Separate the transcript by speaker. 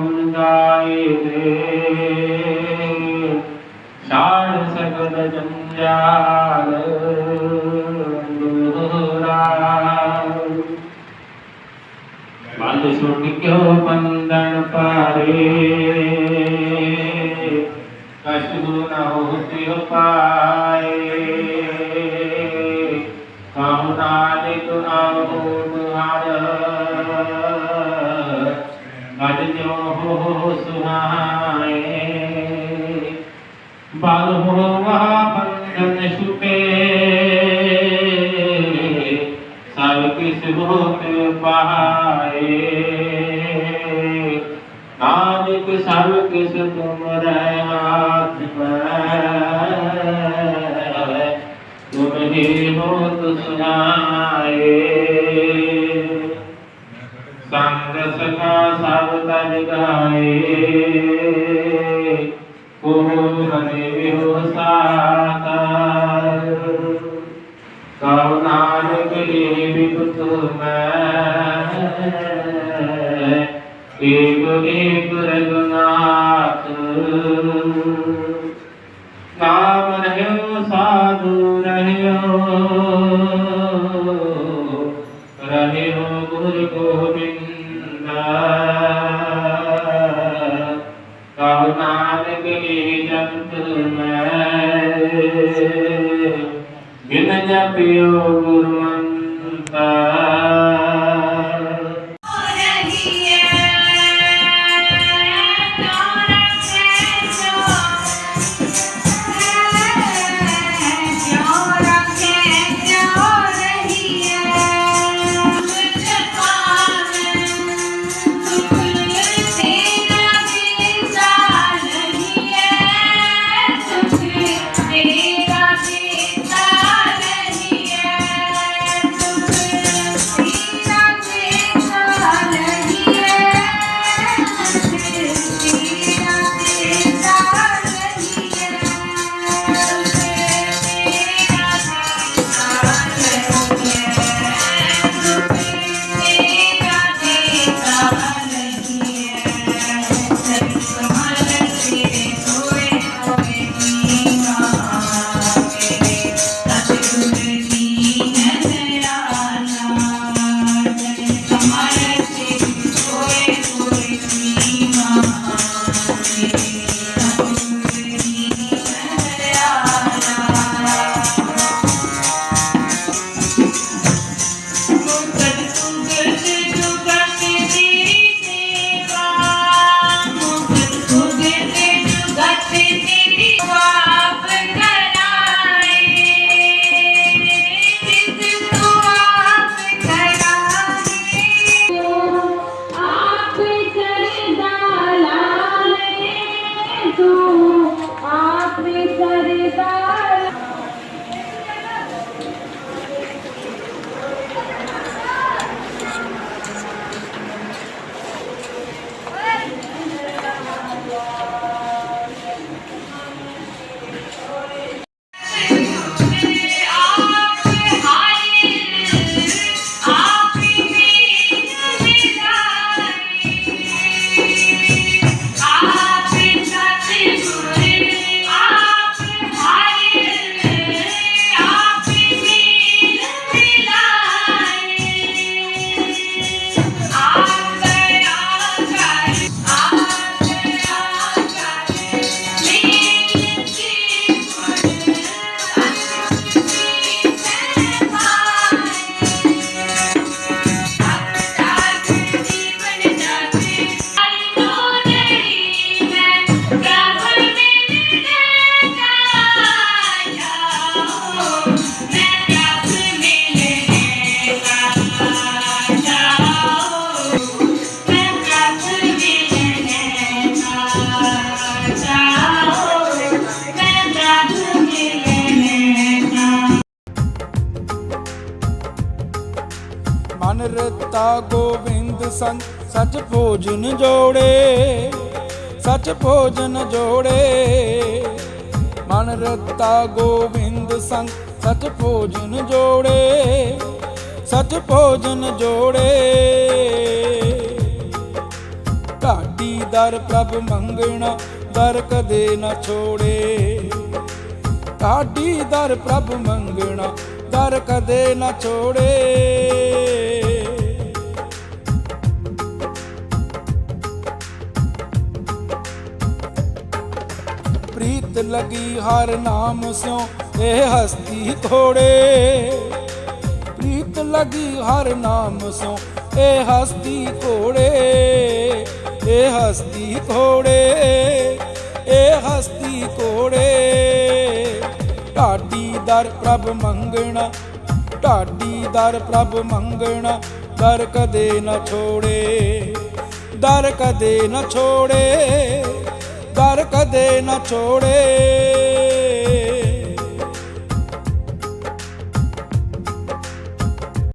Speaker 1: ਗੁਣ ਗਾਏ ਦੇ ਸਾੜ ਸਕਲ ਜੰਜਾਲ ਬੰਦ ਸੁਣ ਕਿਉ ਬੰਦਨ ਪਾਰੇ ਕਸ਼ੂ ਨਾ ਹੋਤੀ ਉਪਾਏ ਕਾਮਨਾ सुनाए बालहोवा छुपे सब किस भूत पाए नानक सब किस तुम हाथ तुम ही हो तो सुनाए ਸੰਗ ਸਖਾ ਸਭ ਤਜ ਗਾਏ ਕੋਹ ਬਨੇ ਵਿਹੋ ਸਾਤਾ ਕਉ ਨਾਨਕ ਏ ਬਿਪਤ ਮੈਂ ਏਕ ਏਕ ਰਗਨਾਥ ਨਾਮ ਰਹਿਓ ਸਾਧੂ ਰਹਿਓ ਰਹਿਓ ਨਾਨਕ ਏ ਜਪਤ ਮੈਂ। ਬਿਨ ਜਪਿਓ ਗੁਰਮੰਤਾ
Speaker 2: ਮਨ ਰਤਾ ਗੋਬਿੰਦ ਸੰਗ ਸੱਚ ਭੋਜਨ ਜੋੜੇ, ਸੱਚ ਭੋਜਨ ਜੋੜੇ। ਮਨ ਰਤਾ ਗੋਬਿੰਦ ਸੰਗ ਸੱਚ ਭੋਜਨ ਜੋੜੇ, ਸੱਚ ਭੋਜਨ ਜੋੜੇ। ਢਾਡੀ ਦਰ ਪ੍ਰਭ ਮੰਗਣਾ, ਦਰ ਕਦੇ ਨਾ ਛੋੜੇ। ਢਾਡੀ ਦਰ ਪ੍ਰਭ ਮੰਗਣਾ, ਦਰ ਕਦੇ ਨਾ ਛੋੜੇ। ਲਗੀ ਹਰ ਨਾਮ ਸਿਓ ਇਹ ਹਸਤੀ ਘੋੜੇ। ਪ੍ਰੀਤ ਲਗੀ ਹਰ ਨਾਮ ਸਿਓ ਇਹ ਹਸਤੀ ਘੋੜੇ। ਇਹ ਹਸਤੀ ਘੋੜੇ, ਇਹ ਹਸਤੀ ਘੋੜੇ। ਢਾਡੀ ਦਰ ਪ੍ਰਭ ਮੰਗਣਾ, ਢਾਡੀ ਦਰ ਪ੍ਰਭ ਮੰਗਣਾ, ਦਰ ਕਦੇ ਨਾ ਛੋੜੇ, ਦਰ ਕਦੇ ਨਾ ਛੋੜੇ। ਕਰ ਕਦੇ ਨਾ ਛੋੜੇ।